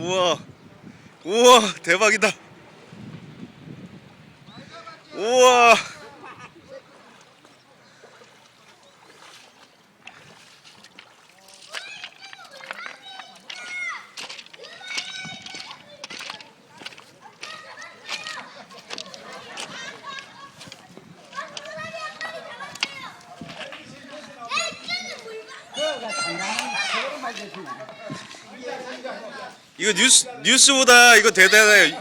우와. 우와 대박이다. 우와 이거 뉴스 뉴스보다 이거 대단해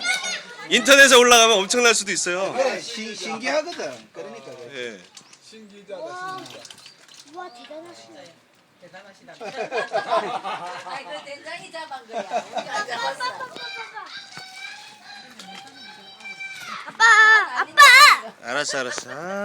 인터넷에 올라가면 엄청날 수도 있어요 그래 신, 신기하거든. 그러니까 그래. 예. 우와 대단하시네. 대단하시다. 아이 그 된장이 잡은 거야. 우리가 잡았어. 아빠 아빠. 알았어 알았어 아.